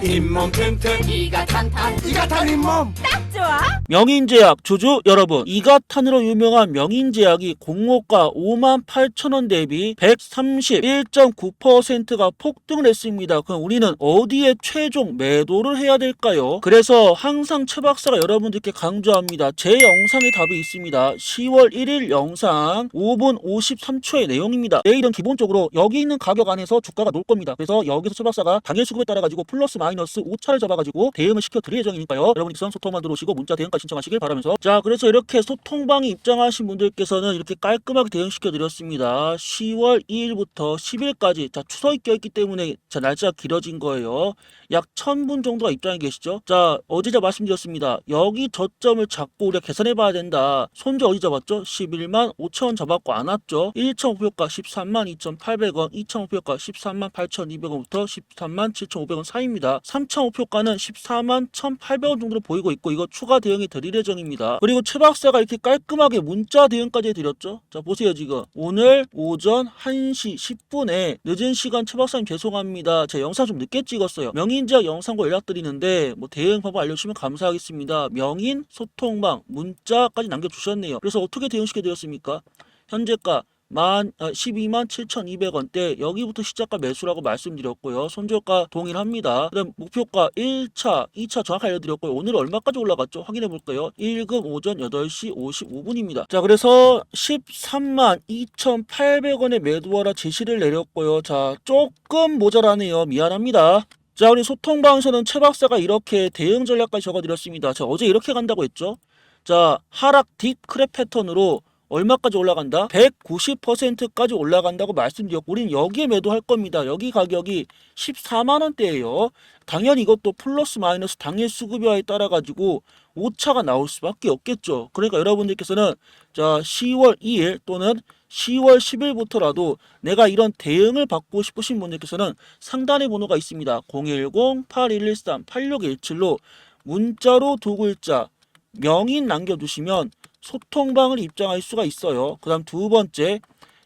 잇몸 튼튼. 이가 탄탄. 이가 탄 잇몸 좋아 명인제약 주주 여러분 이가탄으로 유명한 명인제약이 공모가 5만 8천 원 대비 131.9%가 폭등을 했습니다. 그럼 우리는 어디에 최종 매도를 해야 될까요? 그래서 항상 최 박사가 여러분들께 강조합니다. 제 영상에 답이 있습니다. 10월 1일 영상 5분 53초의 내용입니다. 내일은 기본적으로 여기 있는 가격 안에서 주가가 놀 겁니다. 그래서 여기서 최 박사가 당일 수급에 따라 가지고 플러스 마이너스 5차를 잡아가지고 대응을 시켜 드릴 예정이니까요. 여러분께서는 소통만 들어오시고 문자 대응까지 신청하시길 바라면서 자 그래서 이렇게 소통방에 입장하신 분들께서는 이렇게 깔끔하게 대응시켜 드렸습니다. 10월 2일부터 10일까지 자 추석이 껴있기 때문에 자 날짜가 길어진 거예요. 약 1000분 정도가 입장해 계시죠. 자 어제 제가 말씀드렸습니다. 여기 저점을 잡고 우리가 계산해 봐야 된다. 손절 어디 잡았죠? 11만 5천원 잡았고 안 왔죠. 1차 목표가 13만 2,800원, 2차 목표가 13만 8,200원부터 13만 7,500원 사이입니다. 3차 목표가는 14만 1,800원 정도로 보이고 있고 이거 추가 대응이 드릴 예정입니다. 그리고 최 박사가 이렇게 깔끔하게 문자 대응까지 해드렸죠. 자 보세요 지금 오늘 오전 1시 10분에 늦은 시간 최 박사님 죄송합니다. 제가 영상 좀 늦게 찍었어요. 명인지역 영상과 연락드리는데 뭐 대응 방법 알려주시면 감사하겠습니다. 명인 소통방 문자까지 남겨주셨네요. 그래서 어떻게 대응시켜드렸습니까? 현재가 만 아, 12만 7,200원대 여기부터 시작가 매수라고 말씀드렸고요. 손절가 동일합니다. 그다음 목표가 1차, 2차 정확히 알려드렸고요. 오늘 얼마까지 올라갔죠? 확인해 볼까요? 1급 오전 8시 55분입니다. 자, 그래서 13만 2,800원에 매도하라 제시를 내렸고요. 자, 조금 모자라네요. 미안합니다. 자, 우리 소통방에서는 최 박사가 이렇게 대응 전략까지 적어드렸습니다. 자, 어제 이렇게 간다고 했죠? 자, 하락 딥 크랩 패턴으로 얼마까지 올라간다? 190%까지 올라간다고 말씀드렸고 우리는 여기에 매도할 겁니다. 여기 가격이 14만 원대예요. 당연히 이것도 플러스 마이너스 당일 수급여에 따라 가지고 오차가 나올 수밖에 없겠죠. 그러니까 여러분들께서는 자 10월 2일 또는 10월 10일부터라도 내가 이런 대응을 받고 싶으신 분들께서는 상단에 번호가 있습니다. 010-8113-8617로 문자로 두 글자 명인 남겨두시면 소통방을 입장할 수가 있어요. 그 다음 두 번째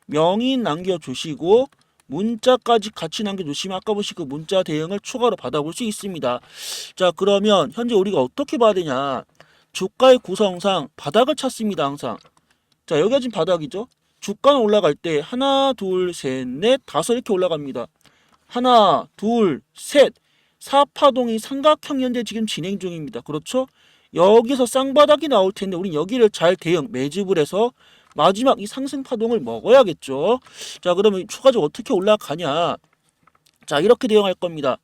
명인 남겨주시고 문자까지 같이 남겨주시면 아까 보신 그 문자 대응을 추가로 받아볼 수 있습니다. 자 그러면 현재 우리가 어떻게 봐야 되냐? 주가의 구성상 바닥을 찾습니다 항상. 자 여기가 지금 바닥이죠? 주가는 올라갈 때 하나 둘셋넷 다섯 이렇게 올라갑니다. 하나 둘셋. 사파동이 삼각형 현재 지금 진행 중입니다. 그렇죠 여기서 쌍바닥이 나올 텐데 우린 여기를 잘 대응 매집을 해서 마지막 이 상승 파동을 먹어야겠죠. 자, 그러면 추가적으로 어떻게 올라가냐? 자, 이렇게 대응할 겁니다.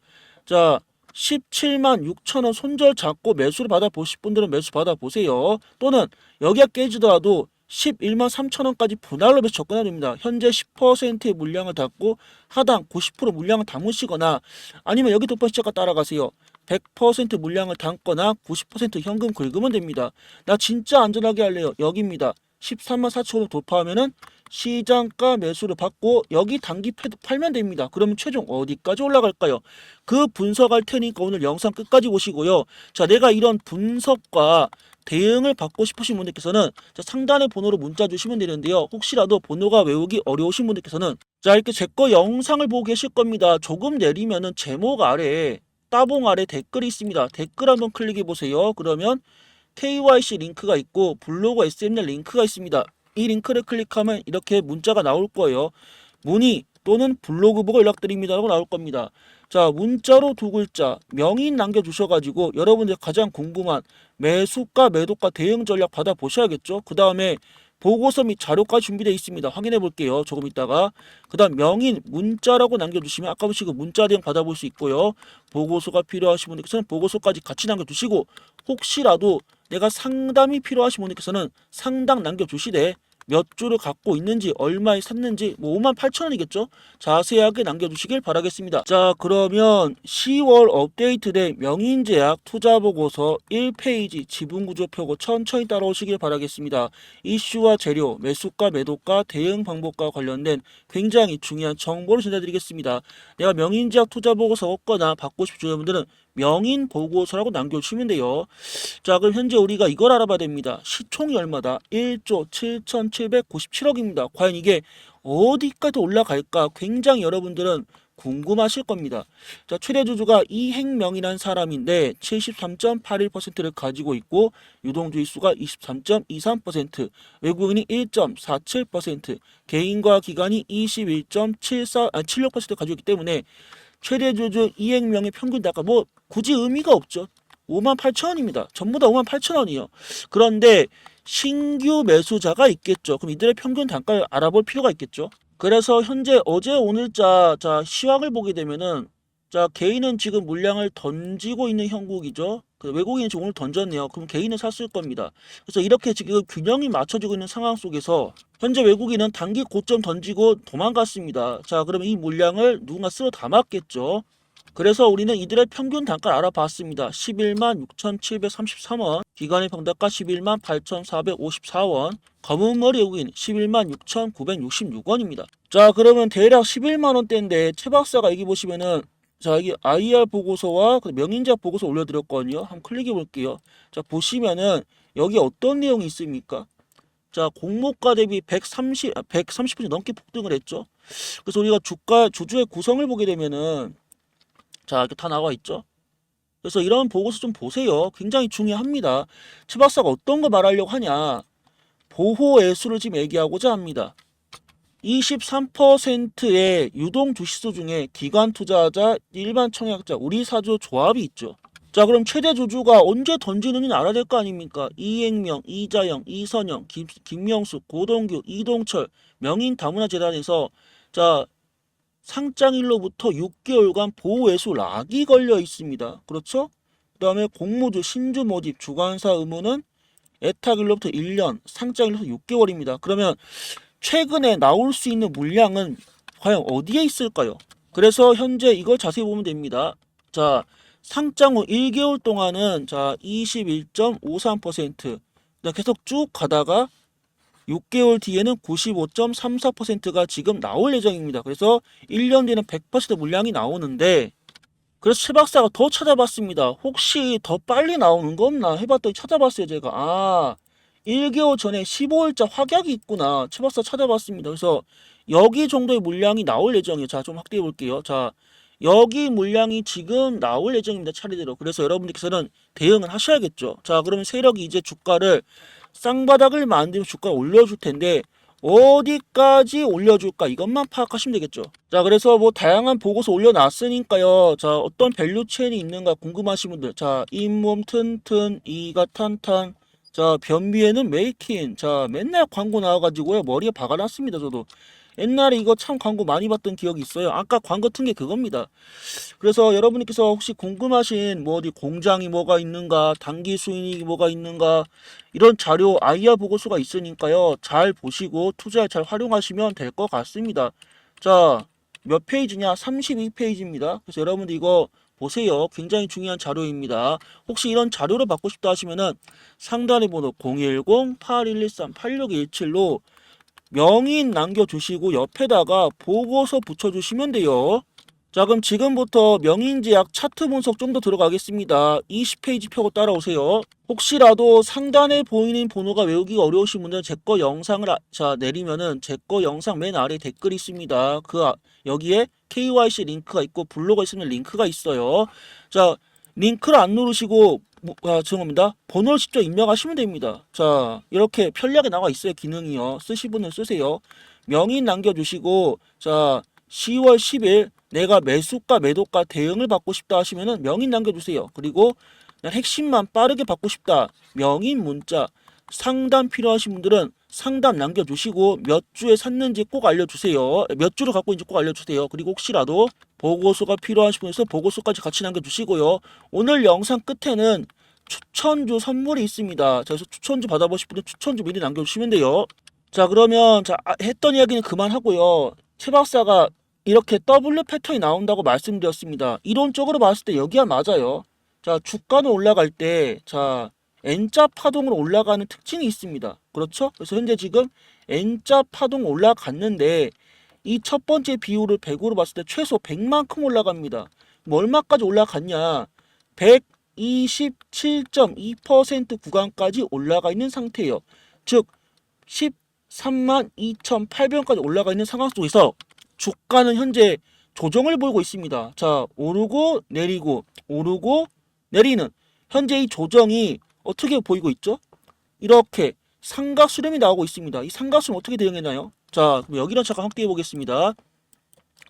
자, 17만 6천 원 손절 잡고 매수를 받아 보실 분들은 매수 받아 보세요. 또는 여기가 깨지더라도 11만 3천 원까지 분할로 매수 접근해야 됩니다. 현재 10%의 물량을 닫고 하당 90% 물량을 담으시거나 아니면 여기 도파 시작가 따라가세요. 100% 물량을 담거나 90% 현금 긁으면 됩니다. 나 진짜 안전하게 할래요. 여기입니다. 13만 4천원 돌파하면은 시장가 매수를 받고 여기 단기 패- 팔면 됩니다. 그러면 최종 어디까지 올라갈까요? 그 분석할 테니까 오늘 영상 끝까지 보시고요. 자, 내가 이런 분석과 대응을 받고 싶으신 분들께서는 자, 상단의 번호로 문자 주시면 되는데요. 혹시라도 번호가 외우기 어려우신 분들께서는 자, 이렇게 제 거 영상을 보고 계실 겁니다. 조금 내리면은 제목 아래에 따봉 아래 댓글이 있습니다. 댓글 한번 클릭해 보세요. 그러면 KYC 링크가 있고 블로그 SML 링크가 있습니다. 이 링크를 클릭하면 이렇게 문자가 나올 거예요. 문의 또는 블로그 보고 연락드립니다 라고 나올 겁니다. 자, 문자로 두 글자 명인 남겨주셔가지고 여러분들 가장 궁금한 매수가 매도가 대응 전략 받아 보셔야겠죠. 그 다음에 보고서 및 자료까지 준비되어 있습니다. 확인해 볼게요. 조금 있다가 그 다음 명인 문자라고 남겨주시면 아까 보시고 문자 대응 받아볼 수 있고요. 보고서가 필요하신 분들께서는 보고서까지 같이 남겨주시고 혹시라도 내가 상담이 필요하신 분들께서는 상담 남겨주시되 몇 주를 갖고 있는지 얼마에 샀는지 뭐 5만 8천 원이겠죠? 자세하게 남겨주시길 바라겠습니다. 자 그러면 10월 업데이트된 명인제약 투자보고서 1페이지 지분구조표고 천천히 따라오시길 바라겠습니다. 이슈와 재료 매수가 매도가 대응 방법과 관련된 굉장히 중요한 정보를 전해드리겠습니다. 내가 명인제약 투자보고서 얻거나 받고 싶으신 분들은 명인 보고서라고 남겨주시면 돼요. 자, 그럼 현재 우리가 이걸 알아봐야 됩니다. 시총이 얼마다? 1조 7,797억입니다. 과연 이게 어디까지 올라갈까? 굉장히 여러분들은 궁금하실 겁니다. 자, 최대 주주가 이행명이라는 사람인데 73.81%를 가지고 있고 유동주의 수가 23.23%, 외국인이 1.47%, 개인과 기관이 21.74, 아, 76%를 가지고 있기 때문에 최대 주주 이행명의 평균 단가 뭐 굳이 의미가 없죠. 5만 8천 원입니다. 전부 다 5만 8천 원이요. 그런데 신규 매수자가 있겠죠. 그럼 이들의 평균 단가를 알아볼 필요가 있겠죠. 그래서 현재 어제 오늘자 자 시황을 보게 되면은 자 개인은 지금 물량을 던지고 있는 형국이죠. 그 외국인이 지금 오늘 던졌네요. 그럼 개인은 샀을 겁니다. 그래서 이렇게 지금 균형이 맞춰지고 있는 상황 속에서 현재 외국인은 단기 고점 던지고 도망갔습니다. 자 그러면 이 물량을 누군가 쓸어 담았겠죠. 그래서 우리는 이들의 평균 단가를 알아봤습니다. 11만 6,733원, 기관의 평단가 11만 8,454원, 검은 머리 외국인 11만 6,966원입니다. 자, 그러면 대략 11만 원대인데 최 박사가 여기 보시면은 자, 여기 IR 보고서와 그 명인자 보고서 올려드렸거든요. 한번 클릭해 볼게요. 자, 보시면은 여기 어떤 내용이 있습니까? 자, 공모가 대비 130, 130% 넘게 폭등을 했죠. 그래서 우리가 주가, 주주의 구성을 보게 되면은 자, 이렇게 다 나와 있죠. 그래서 이런 보고서 좀 보세요. 굉장히 중요합니다. 최 박사가 어떤 거 말하려고 하냐. 보호 애수를 지금 얘기하고자 합니다. 23%의 유동 주식수 중에 기관 투자자, 일반 청약자, 우리 사주 조합이 있죠. 자, 그럼 최대 주주가 언제 던지는지 알아야 될 거 아닙니까? 이행명, 이자영, 이선영, 김, 김명수, 고동규, 이동철, 명인 다문화 재단에서 자, 상장일로부터 6개월간 보호외수 락이 걸려 있습니다. 그렇죠? 그 다음에 공모주 신주 모집 주관사 의무는 애탁일로부터 1년, 상장일로부터 6개월입니다. 그러면 최근에 나올 수 있는 물량은 과연 어디에 있을까요? 그래서 현재 이걸 자세히 보면 됩니다. 자, 상장 후 1개월 동안은 자, 21.53%. 계속 쭉 가다가 6개월 뒤에는 95.34%가 지금 나올 예정입니다. 그래서 1년 뒤에는 100% 물량이 나오는데 그래서 최 박사가 더 찾아봤습니다. 혹시 더 빨리 나오는 거 없나 해봤더니 찾아봤어요. 제가 아 1개월 전에 15일자 확약이 있구나. 최 박사 찾아봤습니다. 그래서 여기 정도의 물량이 나올 예정이에요. 자 좀 확대해 볼게요. 자 여기 물량이 지금 나올 예정입니다. 차례대로. 그래서 여러분들께서는 대응을 하셔야겠죠. 자 그러면 세력이 이제 주가를 쌍바닥을 만들면 주가 올려줄 텐데 어디까지 올려줄까 이것만 파악하시면 되겠죠. 자 그래서 뭐 다양한 보고서 올려놨으니까요. 자 어떤 밸류 체인이 있는가 궁금하신 분들 자 잇몸 튼튼 이가 탄탄 자 변비에는 메이킨 자 맨날 광고 나와가지고요. 머리에 박아놨습니다 저도. 옛날에 이거 참 광고 많이 봤던 기억이 있어요. 아까 광고 튼 게 그겁니다. 그래서 여러분께서 혹시 궁금하신 뭐 어디 공장이 뭐가 있는가 단기 수익이 뭐가 있는가 이런 자료 아이아 보고서가 있으니까요. 잘 보시고 투자에 잘 활용하시면 될 것 같습니다. 자 몇 페이지냐? 32페이지입니다. 그래서 여러분들 이거 보세요 굉장히 중요한 자료입니다 혹시 이런 자료를 받고 싶다 하시면은 상단에 번호 010-8113-8617로 명인 남겨주시고 옆에다가 보고서 붙여주시면 돼요. 자 그럼 지금부터 명인제약 차트 분석 좀 더 들어가겠습니다. 20페이지 펴고 따라오세요. 혹시라도 상단에 보이는 번호가 외우기가 어려우신 분들은 제 거 영상을 아, 자 내리면은 제 거 영상 맨 아래 댓글이 있습니다. 그 아, 여기에 KYC 링크가 있고 블로그가 있으면 링크가 있어요. 자 링크를 안 누르시고 뭐, 아, 죄송합니다. 번호를 직접 입력하시면 됩니다. 자, 이렇게 편리하게 나와 있어요. 기능이요. 쓰실 분은 쓰세요. 명인 남겨주시고, 자, 10월 10일 내가 매수가 매도가 대응을 받고 싶다 하시면은 명인 남겨주세요. 그리고 난 핵심만 빠르게 받고 싶다. 명인 문자. 상담 필요하신 분들은 상담 남겨주시고 몇 주에 샀는지 꼭 알려주세요. 몇 주를 갖고 있는지 꼭 알려주세요. 그리고 혹시라도 보고서가 필요하신 분에서 보고서까지 같이 남겨주시고요. 오늘 영상 끝에는 추천주 선물이 있습니다. 자, 그래서 추천주 받아보실 분은 추천주 미리 남겨주시면 돼요. 자 그러면 자 아, 했던 이야기는 그만하고요. 최 박사가 이렇게 W 패턴이 나온다고 말씀드렸습니다. 이론적으로 봤을 때 여기가 맞아요. 자 주가는 올라갈 때 자 N자 파동으로 올라가는 특징이 있습니다. 그렇죠? 그래서 현재 지금 N자 파동 올라갔는데 이 첫 번째 비율을 100으로 봤을 때 최소 100만큼 올라갑니다. 뭐 얼마까지 올라갔냐? 127.2% 구간까지 올라가 있는 상태예요. 즉 13만 2,800원까지 올라가 있는 상황 속에서 주가는 현재 조정을 보이고 있습니다. 자, 오르고 내리고 오르고 내리는 현재 이 조정이 어떻게 보이고 있죠? 이렇게 삼각수렴이 나오고 있습니다. 이 삼각수렴 어떻게 대응했나요? 자, 여기를 잠깐 확대해 보겠습니다.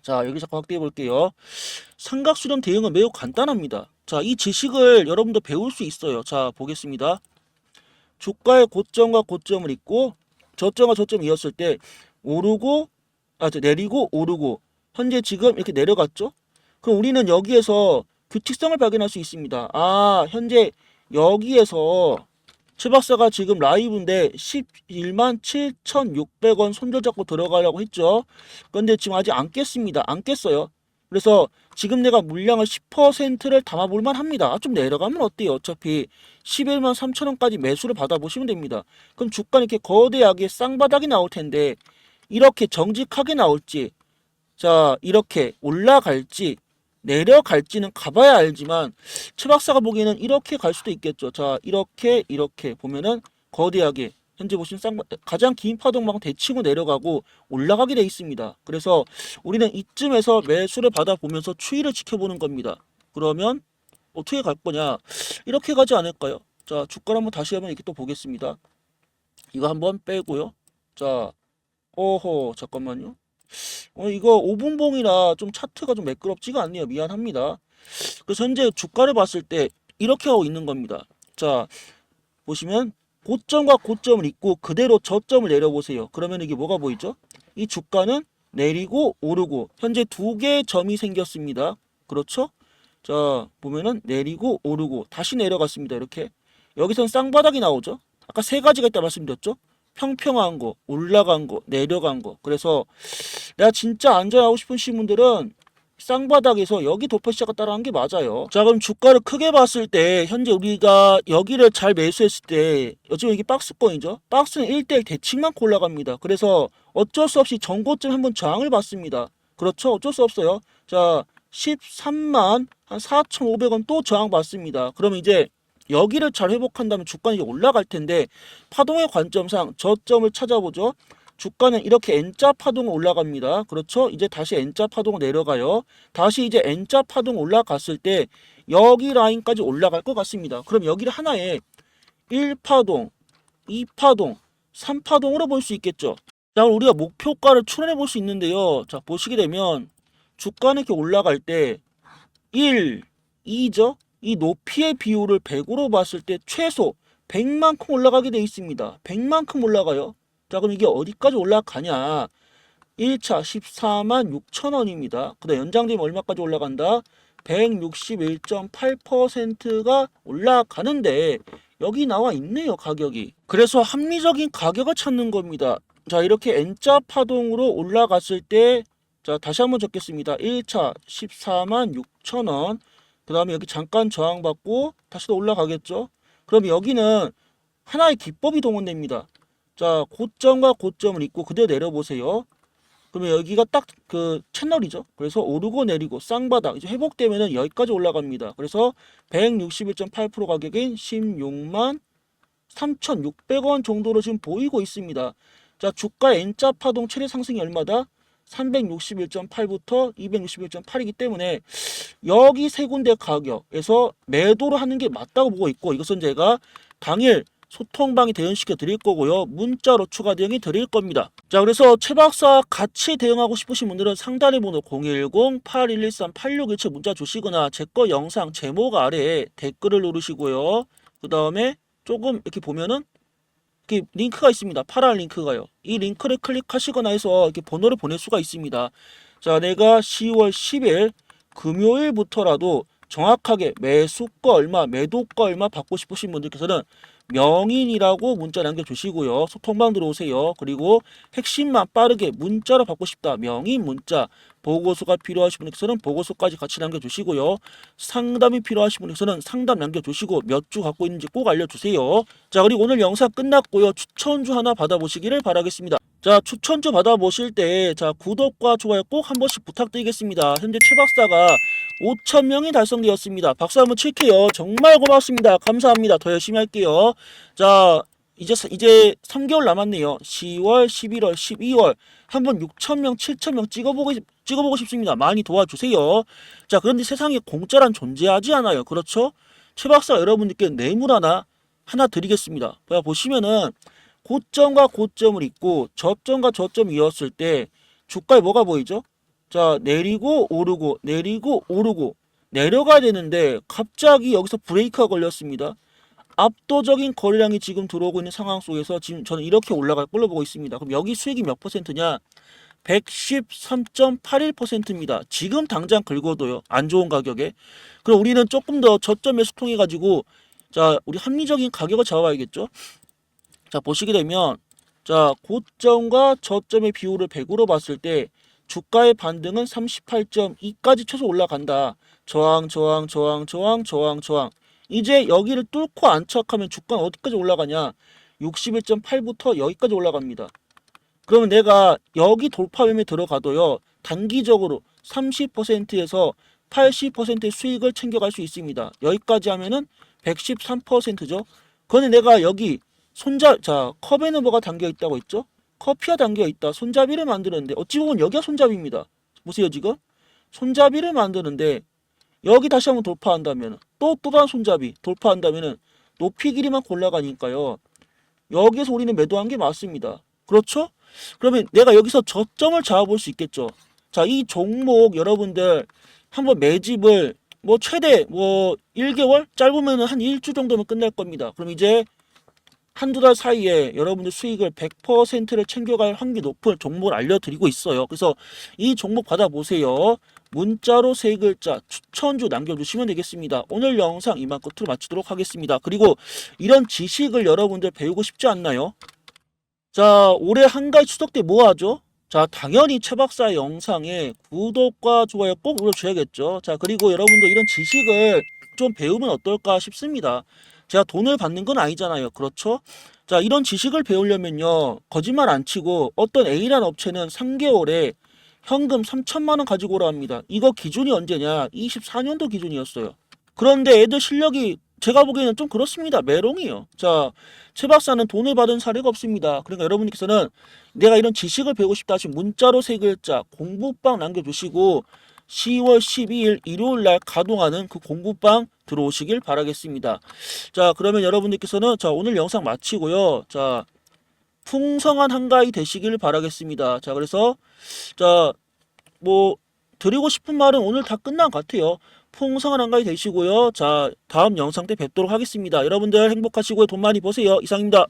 자, 여기 잠깐 확대해 볼게요. 삼각수렴 대응은 매우 간단합니다. 자, 이 지식을 여러분도 배울 수 있어요. 자, 보겠습니다. 주가의 고점과 고점을 잇고 저점과 저점을 이었을 때 오르고 아, 저 내리고 오르고 현재 지금 이렇게 내려갔죠? 그럼 우리는 여기에서 규칙성을 발견할 수 있습니다. 아, 현재 여기에서 최 박사가 지금 라이브인데 11만 7,600원 손절 잡고 들어가려고 했죠. 그런데 지금 아직 안 깼습니다. 안 깼어요. 그래서 지금 내가 물량을 10%를 담아볼 만 합니다. 아, 좀 내려가면 어때요? 어차피 11만 3천원까지 매수를 받아보시면 됩니다. 그럼 주가 이렇게 거대하게 쌍바닥이 나올 텐데 이렇게 정직하게 나올지 자 이렇게 올라갈지 내려갈지는 가봐야 알지만 최 박사가 보기에는 이렇게 갈 수도 있겠죠. 자 이렇게 이렇게 보면은 거대하게 현재 보시면 쌍 가장 긴 파동망 대칭으로 내려가고 올라가게 돼 있습니다. 그래서 우리는 이쯤에서 매수를 받아보면서 추이를 지켜보는 겁니다. 그러면 어떻게 갈 거냐? 이렇게 가지 않을까요? 자 주가를 한번 다시 한번 이렇게 또 보겠습니다. 이거 한번 빼고요. 자 어허 잠깐만요. 어 이거 5분봉이라 좀 차트가 좀 매끄럽지가 않네요. 미안합니다. 그래서 현재 주가를 봤을 때 이렇게 하고 있는 겁니다. 자 보시면 고점과 고점을 잇고 그대로 저점을 내려보세요. 그러면 이게 뭐가 보이죠? 이 주가는 내리고 오르고 현재 두 개의 점이 생겼습니다. 그렇죠? 자 보면은 내리고 오르고 다시 내려갔습니다. 이렇게 여기선 쌍바닥이 나오죠. 아까 세 가지가 있다 말씀드렸죠. 평평한 거, 올라간 거, 내려간 거. 그래서 내가 진짜 안전하고 싶으신 분들은 쌍바닥에서 여기 도표 시작을 따라한 게 맞아요. 자, 그럼 주가를 크게 봤을 때 현재 우리가 여기를 잘 매수했을 때 요즘 이게 박스권이죠. 박스는 1대1 대칭만고 올라갑니다. 그래서 어쩔 수 없이 전고점 한번 저항을 받습니다. 그렇죠? 어쩔 수 없어요. 자, 13만 한 4,500원 또 저항 받습니다. 그러면 이제 여기를 잘 회복한다면 주가는 올라갈 텐데 파동의 관점상 저점을 찾아보죠. 주가는 이렇게 N자 파동 올라갑니다. 그렇죠? 이제 다시 N자 파동 내려가요. 다시 이제 N자 파동 올라갔을 때 여기 라인까지 올라갈 것 같습니다. 그럼 여기를 하나의 1파동, 2파동, 3파동으로 볼 수 있겠죠. 자, 우리가 목표가를 추론해 볼 수 있는데요. 자, 보시게 되면 주가는 이렇게 올라갈 때 1, 2죠? 이 높이의 비율을 100으로 봤을 때 최소 100만큼 올라가게 돼 있습니다. 100만큼 올라가요. 자, 그럼 이게 어디까지 올라가냐? 1차 14만 6천 원입니다. 그 다음 연장되면 얼마까지 올라간다? 161.8%가 올라가는데 여기 나와 있네요 가격이. 그래서 합리적인 가격을 찾는 겁니다. 자 이렇게 N자 파동으로 올라갔을 때 자 다시 한번 적겠습니다. 1차 14만 6천 원. 그 다음에 여기 잠깐 저항받고 다시 또 올라가겠죠. 그럼 여기는 하나의 기법이 동원됩니다. 자 고점과 고점을 잇고 그대로 내려보세요. 그러면 여기가 딱 그 채널이죠. 그래서 오르고 내리고 쌍바닥 이제 회복되면은 여기까지 올라갑니다. 그래서 161.8% 가격인 16만 3,600원 정도로 지금 보이고 있습니다. 자 주가 N자 파동 최대 상승이 얼마다? 361.8부터 261.8이기 때문에 여기 세 군데 가격에서 매도를 하는 게 맞다고 보고 있고 이것은 제가 당일 소통방에 대응시켜 드릴 거고요. 문자로 추가 대응이 드릴 겁니다. 자, 그래서 최 박사 같이 대응하고 싶으신 분들은 상단의 번호 010-8113-8617 문자 주시거나 제 거 영상 제목 아래에 댓글을 누르시고요. 그 다음에 조금 이렇게 보면은 이렇게 링크가 있습니다. 파란 링크가요. 이 링크를 클릭하시거나 해서 이렇게 번호를 보낼 수가 있습니다. 자, 내가 10월 10일 금요일부터라도 정확하게 매수가 얼마, 매도가 얼마 받고 싶으신 분들께서는 명인이라고 문자 남겨주시고요. 소통방 들어오세요. 그리고 핵심만 빠르게 문자로 받고 싶다. 명인 문자. 보고서가 필요하신 분께서는 보고서까지 같이 남겨주시고요. 상담이 필요하신 분께서는 상담 남겨주시고 몇 주 갖고 있는지 꼭 알려주세요. 자 그리고 오늘 영상 끝났고요. 추천주 하나 받아보시기를 바라겠습니다. 자 추천주 받아보실 때 자 구독과 좋아요 꼭 한 번씩 부탁드리겠습니다. 현재 최 박사가 5천 명이 달성되었습니다. 박수 한번 칠게요. 정말 고맙습니다. 감사합니다. 더 열심히 할게요. 자 이제 이제 3개월 남았네요. 10월, 11월, 12월 한번 6천 명, 7천 명 찍어보고 찍어보고 싶습니다. 많이 도와주세요. 자, 그런데 세상에 공짜란 존재하지 않아요. 그렇죠? 최 박사가 여러분들께 뇌물 하나 하나 드리겠습니다. 자, 보시면은 고점과 고점을 잇고 저점과 저점이 이었을 때 주가에 뭐가 보이죠? 자, 내리고 오르고 내리고 오르고 내려가야 되는데 갑자기 여기서 브레이크가 걸렸습니다. 압도적인 거래량이 지금 들어오고 있는 상황 속에서 지금 저는 이렇게 올라갈 걸로 보고 있습니다. 그럼 여기 수익이 몇 퍼센트냐? 113.81%입니다. 지금 당장 긁어도요. 안 좋은 가격에. 그럼 우리는 조금 더 저점에 소통해 가지고 자, 우리 합리적인 가격을 잡아야겠죠? 자, 보시게 되면 자, 고점과 저점의 비율을 100으로 봤을 때 주가의 반등은 38.2까지 최소 올라간다. 저항, 저항, 저항, 저항, 저항, 저항. 이제 여기를 뚫고 안착하면 주가는 어디까지 올라가냐? 61.8부터 여기까지 올라갑니다. 그러면 내가 여기 돌파 매매 들어가도요. 단기적으로 30%에서 80%의 수익을 챙겨갈 수 있습니다. 여기까지 하면은 113%죠. 그런데 내가 여기 손잡 자 컵에는 뭐가 담겨 있다고 했죠? 커피가 담겨 있다. 손잡이를 만드는데 어찌 보면 여기가 손잡이입니다. 보세요 지금 손잡이를 만드는데 여기 다시 한번 돌파한다면 또 또 다른 손잡이 돌파한다면은 높이 길이만 골라가니까요. 여기에서 우리는 매도한 게 맞습니다. 그렇죠? 그러면 내가 여기서 저점을 잡아볼 수 있겠죠. 자, 이 종목 여러분들 한번 매집을 뭐 최대 뭐 1개월 짧으면은 한 일주 정도면 끝날 겁니다. 그럼 이제 한두 달 사이에 여러분들 수익을 100%를 챙겨갈 확률이 높은 종목을 알려드리고 있어요. 그래서 이 종목 받아보세요. 문자로 세 글자 추천주 남겨주시면 되겠습니다. 오늘 영상 이만 끝으로 마치도록 하겠습니다. 그리고 이런 지식을 여러분들 배우고 싶지 않나요? 자, 올해 한가위 추석 때 뭐 하죠? 자, 당연히 최 박사의 영상에 구독과 좋아요 꼭 눌러줘야겠죠. 자, 그리고 여러분들 이런 지식을 좀 배우면 어떨까 싶습니다. 제가 돈을 받는 건 아니잖아요. 그렇죠? 자, 이런 지식을 배우려면요. 거짓말 안 치고 어떤 A라는 업체는 3개월에 현금 3천만 원 가지고 오라 합니다. 이거 기준이 언제냐? 24년도 기준이었어요. 그런데 애들 실력이 제가 보기에는 좀 그렇습니다. 메롱이요. 자, 최 박사는 돈을 받은 사례가 없습니다. 그러니까 여러분께서는 내가 이런 지식을 배우고 싶다 하시면 문자로 세 글자 공부방 남겨주시고 10월 12일 일요일 날 가동하는 그 공부방 들어오시길 바라겠습니다. 자, 그러면 여러분들께서는 자, 오늘 영상 마치고요. 자, 풍성한 한가위 되시길 바라겠습니다. 자, 그래서 자, 뭐 드리고 싶은 말은 오늘 다 끝난 것 같아요. 풍성한 한가위 되시고요. 자, 다음 영상 때 뵙도록 하겠습니다. 여러분들 행복하시고 돈 많이 버세요. 이상입니다.